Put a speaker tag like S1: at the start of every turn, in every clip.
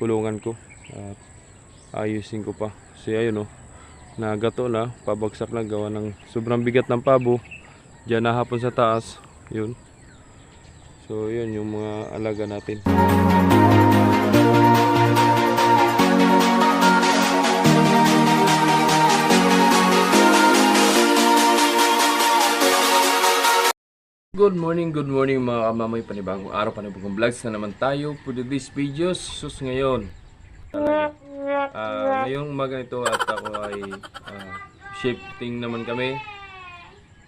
S1: kulungan ko. At ayusin ko pa. Kasi ayun oh, nagato na, pabagsak na gawa ng sobrang bigat ng pabo. Diyan na hapon sa taas. Yun. So yun yung mga alaga natin. Good morning, good morning mga kamamay panibagong araw, panibagong vlogs na naman tayo for this videos. Sus ngayon, talaga. Ah, ngayong umaga ito at ako ay ah, shifting naman kami.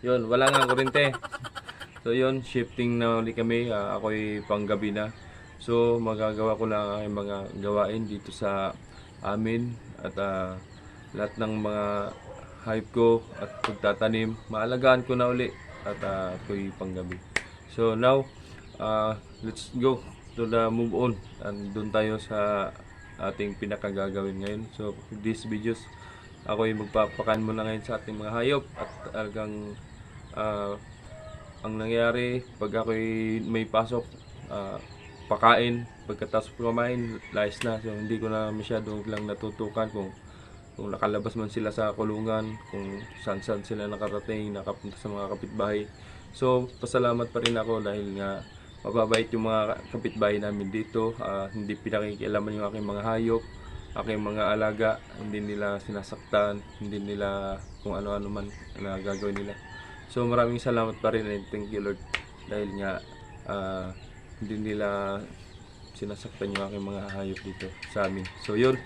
S1: Yun, wala nga kurente. So yun, shifting na ulit kami. Ah, ako ay panggabi na. So magagawa ko lang ang mga gawain dito sa amin at ah, lahat ng mga hype ko at pagtatanim, maalagaan ko na uli at uh, ako'y panggabi. So now, uh, let's go to the move on. And doon tayo sa ating pinakagagawin ngayon. So this videos, ako ay magpapakan muna ngayon sa ating mga hayop at talagang uh, ang nangyari pag ako'y may pasok, uh, pakain, pagkatapos kumain, layas na. So hindi ko na masyado lang natutukan kung kung nakalabas man sila sa kulungan, kung saan saan sila nakarating, nakapunta sa mga kapitbahay. So, pasalamat pa rin ako dahil nga mababait yung mga kapitbahay namin dito. Ah, hindi pinakikialaman yung aking mga hayop, aking mga alaga, hindi nila sinasaktan, hindi nila kung ano-ano man na gagawin nila. So, maraming salamat pa rin and thank you Lord dahil nga ah, hindi nila sinasaktan yung aking mga hayop dito sa amin. So, yun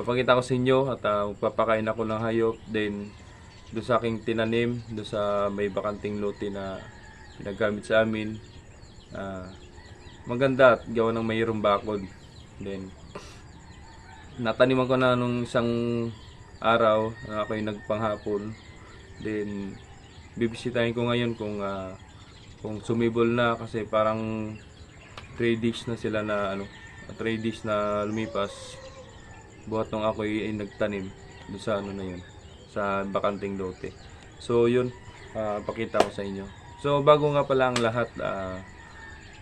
S1: papakita ko sa inyo at uh, magpapakain ako ng hayop then doon sa aking tinanim doon sa may bakanting lote na pinagamit sa amin. Ah, maganda at gawa ng mayroong bakod. Then nataniman ko na nung isang araw na ako yung nagpanghapon. Then bibisitahin ko ngayon kung ah, kung sumibol na kasi parang 3 days na sila na ano 3 days na lumipas buhat nung ako ay nagtanim doon sa ano na yun sa bakanting lote. So yun ah, pakita ko sa inyo. So bago nga pala ang lahat ah,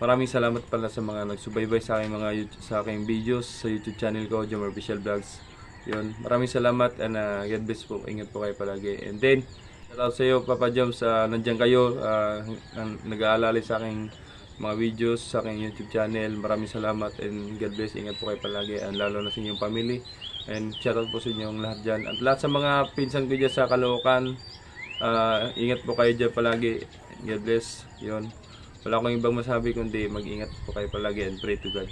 S1: maraming salamat pala sa mga nagsubaybay sa aking mga sa aking videos sa YouTube channel ko Jomar Official Vlogs. Yun maraming salamat and ah, God bless po. Ingat po kayo palagi. And then shout out sa iyo Papa Joms. Uh, nandiyan kayo ang- nag-aalala sa aking mga videos sa aking YouTube channel. Maraming salamat and God bless. Ingat po kayo palagi and lalo na sa inyong family. And shoutout po sa inyong lahat dyan. At lahat sa mga pinsan ko dyan sa Caloocan, ah, ingat po kayo dyan palagi. God bless. Yun. Wala akong ibang masabi kundi mag-ingat po kayo palagi and pray to God.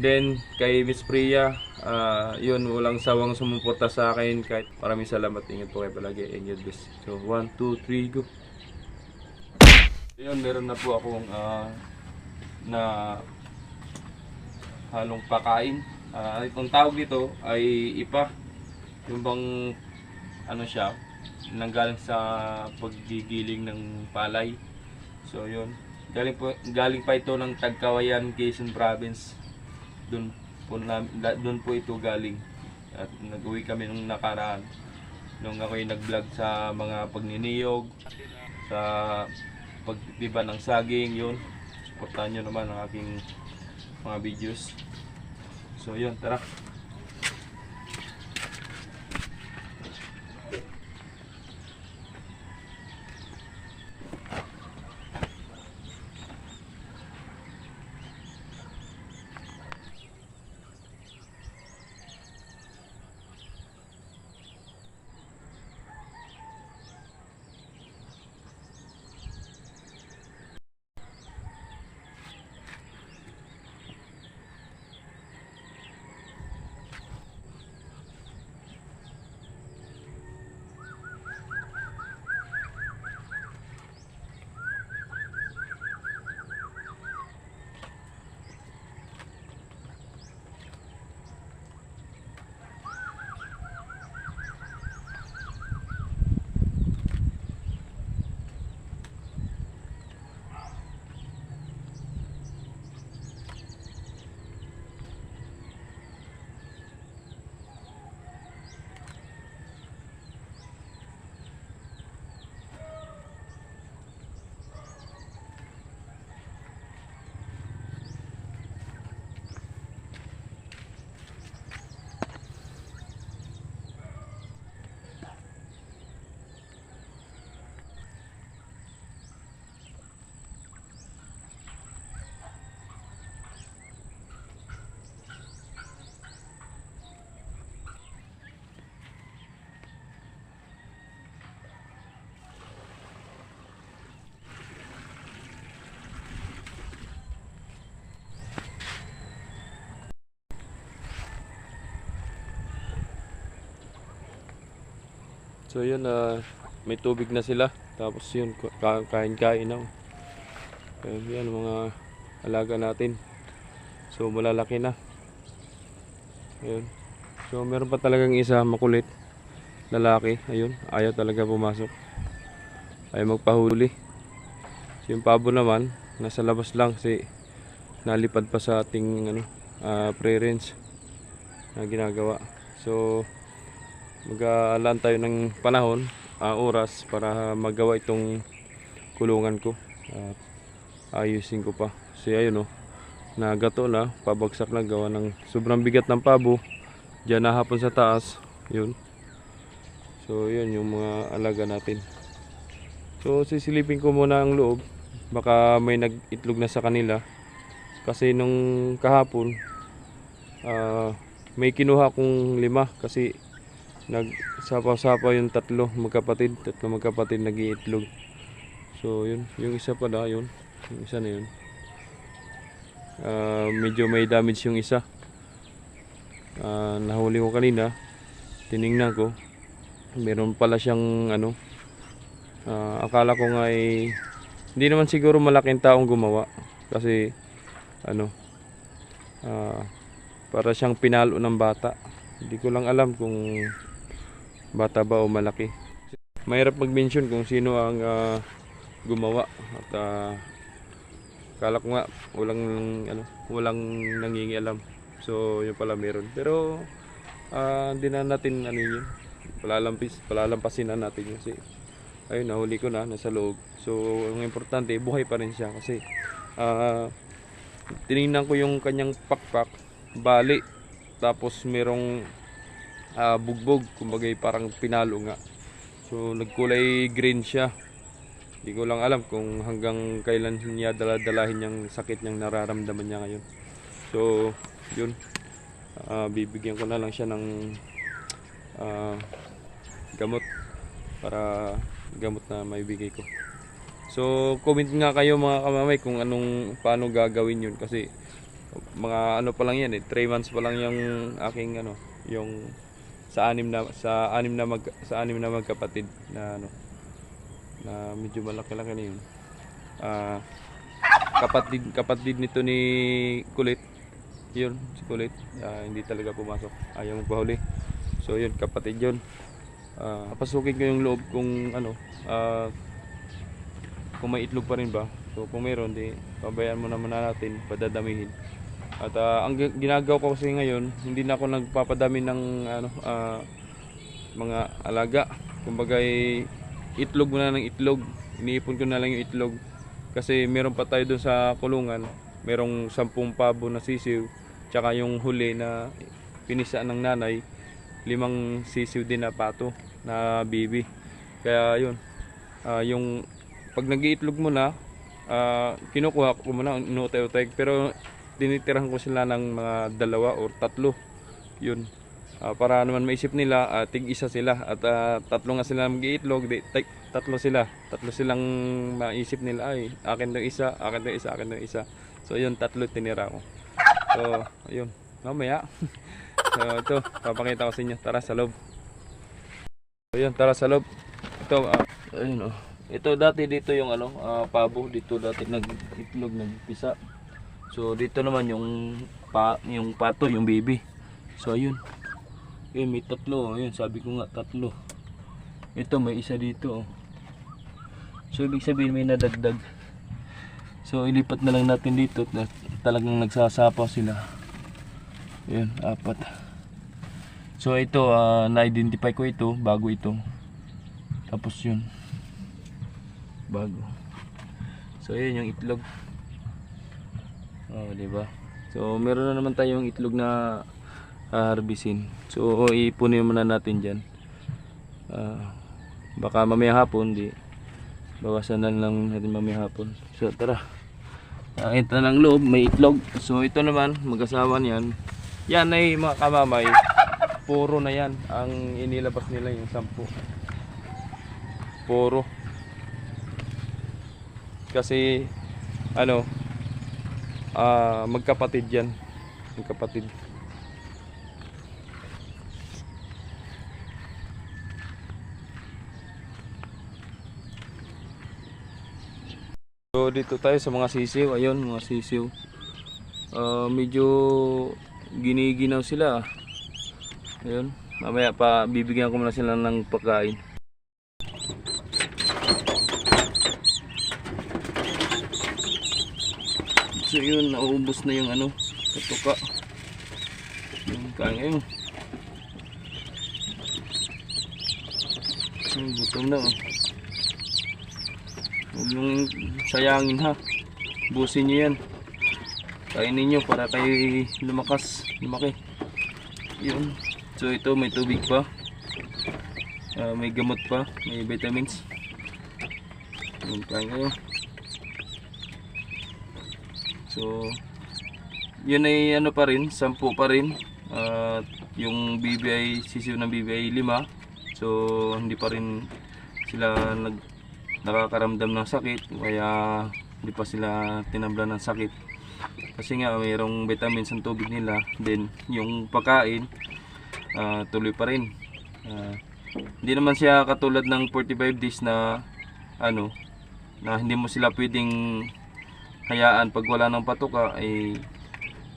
S1: Then, kay Miss Priya, ah, yun, walang sawang sumuporta sa akin. Kahit maraming salamat. Ingat po kayo palagi and God bless. So, 1, 2, 3, go. Ayun, meron na po akong ah, na halong pakain. Ah, itong tawag dito ay ipa. Yung bang ano siya, nanggaling sa paggigiling ng palay. So yun. Galing po galing pa ito ng Tagkawayan, Quezon Province. Doon po na, doon po ito galing. At nag-uwi kami nung nakaraan. Nung ako yung nag-vlog sa mga pagniniyog, sa pagtiba ng saging, yun. Suportahan nyo naman ang aking mga videos. So yun, tara. So yun, ah, may tubig na sila. Tapos yun, ka- kain-kain na. Ayun, yan mga alaga natin. So malalaki na. Ayun. So meron pa talagang isa makulit. Lalaki, ayun, ayaw talaga pumasok. Ayaw magpahuli. So yung pabo naman, nasa labas lang si nalipad pa sa ating ano, ah, pre-range na ginagawa. So mag-aalaan tayo ng panahon, ah, oras para magawa itong kulungan ko. At ayusin ko pa. Kasi ayun oh, nagato na, pabagsak na gawa ng sobrang bigat ng pabo. Diyan na hapon sa taas, yun. So yun yung mga alaga natin. So sisilipin ko muna ang loob. Baka may nag-itlog na sa kanila. Kasi nung kahapon, ah, may kinuha kong lima kasi nagsapaw-sapaw yung tatlo magkapatid, tatlo magkapatid nag-iitlog. So yun, yung isa pala yun, yung isa na yun. Ah, medyo may damage yung isa. Ah, nahuli ko kanina, tiningnan ko, meron pala siyang ano, ah, akala ko nga ay hindi naman siguro malaking taong gumawa kasi ano, ah, para siyang pinalo ng bata. Hindi ko lang alam kung bata ba o malaki. Mahirap mag-mention kung sino ang ah, gumawa at ah, kala ko nga walang ano, walang nangingialam. So, yun pala meron. Pero ah, hindi na natin ano yun. Palalampis, palalampasin na natin yun kasi ayun nahuli ko na nasa loob. So, ang importante buhay pa rin siya kasi ah tiningnan ko yung kanyang pakpak bali tapos merong ah, bugbog. Kumbaga parang pinalo nga. So nagkulay green siya. Hindi ko lang alam kung hanggang kailan niya daladalahin yung sakit niyang nararamdaman niya ngayon. So yun. Ah, bibigyan ko na lang siya ng ah, gamot. Para gamot na maibigay ko. So, comment nga kayo mga kamamay kung anong paano gagawin yun. Kasi mga ano pa lang yan eh, 3 months pa lang yung aking ano, yung sa anim na sa anim na mag sa anim na magkapatid na ano na medyo malaki-laki na yun. Ah, kapatid kapatid nito ni Kulit. Yun, si Kulit. Ah, hindi talaga pumasok. Ayaw magpahuli. So, yun kapatid yun. Ah, papasukin ko yung loob kung ano, ah, kung may itlog pa rin ba so kung meron di pabayaan mo naman na natin padadamihin at ah, ang gi- ginagawa ko kasi ngayon hindi na ako nagpapadami ng ano ah, mga alaga. Kumbaga itlog muna ng itlog. Iniipon ko na lang yung itlog. Kasi meron pa tayo doon sa kulungan. Merong sampung pabo na sisiw tsaka yung huli na pinisa ng nanay limang sisiw din na pato na bibi. Kaya yun ah, yung pag nag-iitlog mo na, ah, kinukuha ko muna, inutay-utay. Pero tinitirahan ko sila ng mga dalawa or tatlo. Yun. Ah, para naman maisip nila, ah, tig-isa sila. At ah, tatlo nga sila mag-iitlog, tatlo sila. Tatlo silang maisip nila, ay, akin daw isa, akin daw isa, akin daw isa. So yun, tatlo tinira ko. So, ayun. Mamaya. so ito, papakita ko sa inyo. Tara sa loob. So yun, tara sa loob. Ito, ah, ayun oh. Ito dati dito yung ano, ah, pabo dito dati nag-itlog nagpisa. So dito naman yung pa yung pato, yung baby. So ayun. Ayun, may tatlo, ayun, sabi ko nga tatlo. Ito may isa dito. oh. So ibig sabihin may nadagdag. So ilipat na lang natin dito na talagang nagsasapaw sila. Ayun, apat. So ito ah, na-identify ko ito bago ito. Tapos yun bago. So ayun yung itlog. Oh, di ba? So meron na naman tayong itlog na harbisin. So ipunin muna natin diyan. Ah, baka mamaya hapon di bawasan na lang natin mamaya hapon. So tara. Ah, ito ng loob, may itlog. So ito naman, mag-asawa niyan. Yan ay mga kamamay. Puro na yan ang inilabas nila yung sampu. Puro kasi ano uh, magkapatid yan magkapatid So dito tayo sa mga sisiw, ayun mga sisiw. Uh, medyo giniginaw sila. Ayun, mamaya pa bibigyan ko muna sila ng pagkain. Yun, nauubos na yung ano, katuka. Yung kain ngayon. Yung gutom na oh. Huwag yung sayangin ha. Busin nyo yan. Kainin nyo para kayo lumakas, lumaki. Yun. So ito may tubig pa. Ah, may gamot pa, may vitamins. Yun kain kayo. So, yun ay ano pa rin, sampu pa rin. At yung BBI, sisiw ng BBI 5. So, hindi pa rin sila nag, nakakaramdam ng sakit. Kaya hindi pa sila tinamblan ng sakit. Kasi nga mayroong vitamins ang tubig nila. Then, yung pagkain, ah, tuloy pa rin. Ah, hindi naman siya katulad ng 45 days na ano, na hindi mo sila pwedeng hayaan pag wala ng patuka ay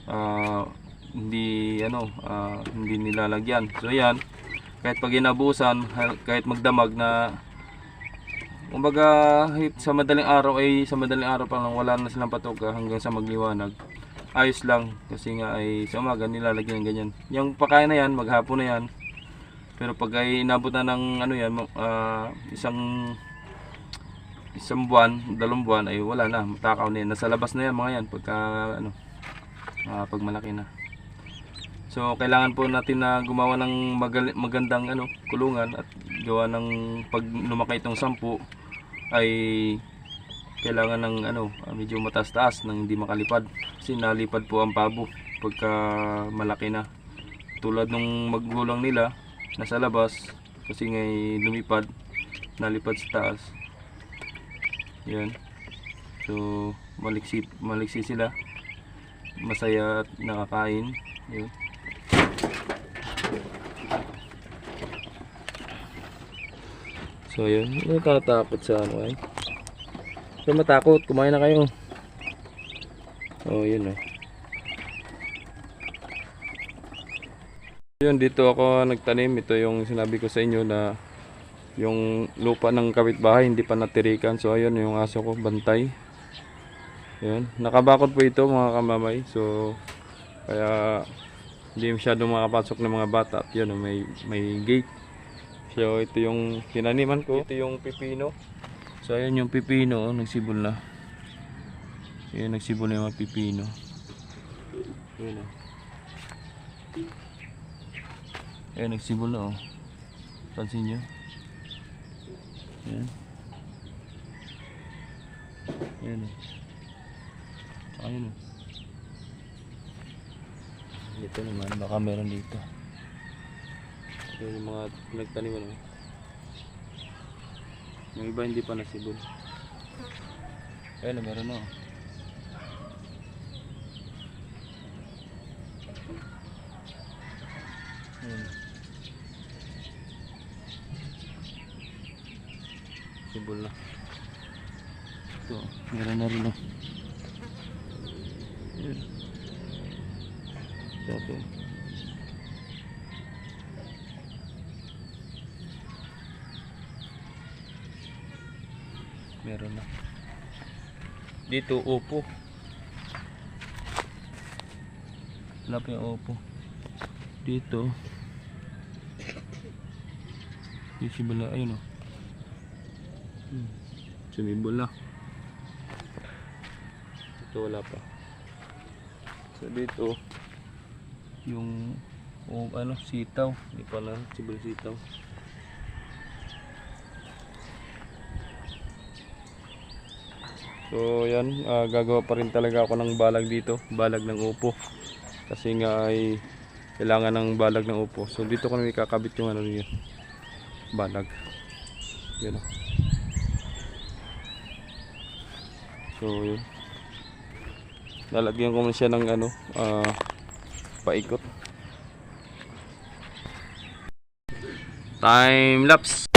S1: ah, hindi ano ah, hindi nilalagyan. So yan, kahit pag inabusan, kahit magdamag na kumbaga sa madaling araw ay sa madaling araw pa lang wala na silang patuka hanggang sa magliwanag. Ayos lang kasi nga ay sa umaga nilalagyan ng ganyan. Yung pagkain na yan, maghapon na yan. Pero pag ay inabot na ng ano yan, ah, isang isang buwan, dalawang buwan ay wala na, matakaw na yan. Nasa labas na yan mga yan pagka ano, ah, pag malaki na. So kailangan po natin na gumawa ng magandang ano, kulungan at gawa ng pag lumaki itong sampu ay kailangan ng ano, ah, medyo mataas-taas nang hindi makalipad. Kasi nalipad po ang pabo pagka malaki na. Tulad nung maggulang nila nasa labas kasi ngay lumipad, nalipad sa taas. Yan. So, maliksi, maliksi sila. Masaya at nakakain. Yun. So, yun. Ano natatakot sa ano ay? So, matakot. Kumain na kayo. Oh, yun eh. Yun, dito ako nagtanim. Ito yung sinabi ko sa inyo na yung lupa ng kapitbahay hindi pa natirikan so ayun yung aso ko bantay yun. Nakabakod po ito mga kamamay. So kaya hindi masyadong makapasok ng mga bata. At yun may, may gate. So ito yung tinaniman ko. Ito yung pipino. So ayun yung pipino. Oh, nagsibol na. Yun nagsibol na yung mga pipino. Yun oh. ayun nagsibol na oh. Pansin nyo. Yan. Yan o. Ayun o. Dito naman, baka meron dito. Ito yung mga nagtaniman o. Yung iba hindi pa nasibol. Ayun meron o. Ayun. Sibol na. Ito, meron na rin oh. Yan. Ito. Meron na. Dito, upo. Wala pa yung upo. Dito. Yung sibala, ayun oh. Hmm. Sumibol na. Ito wala pa. So dito yung o ano sitaw, hindi pa sibol sitaw. So yan, ah, gagawa pa rin talaga ako ng balag dito, balag ng upo. Kasi nga ay kailangan ng balag ng upo. So dito ko na ikakabit yung ano yun, balag. Yan oh. So, yun. Lalagyan ko muna siya ng ano, ah, paikot. Time lapse.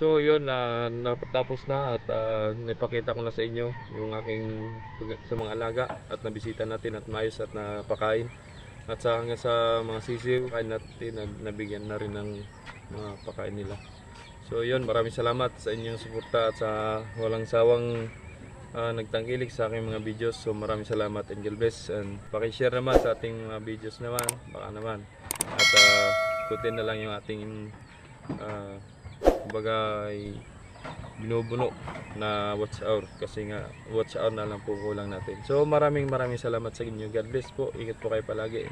S1: So yun, na natapos na at ah, napakita ko na sa inyo yung aking sa mga alaga at nabisita natin at maayos at napakain. At sa hanggang sa mga sisiw, kain natin at nabigyan na rin ng mga pakain nila. So yun, maraming salamat sa inyong suporta at sa walang sawang ah, nagtangkilik sa aking mga videos. So maraming salamat Angel Bless and pakishare naman sa ating mga videos naman, baka naman. At uh, ikutin na lang yung ating ah, kumbaga ay binubuno na watch hour kasi nga watch hour na lang po kulang natin. So maraming maraming salamat sa inyo. God bless po. Ingat po kayo palagi.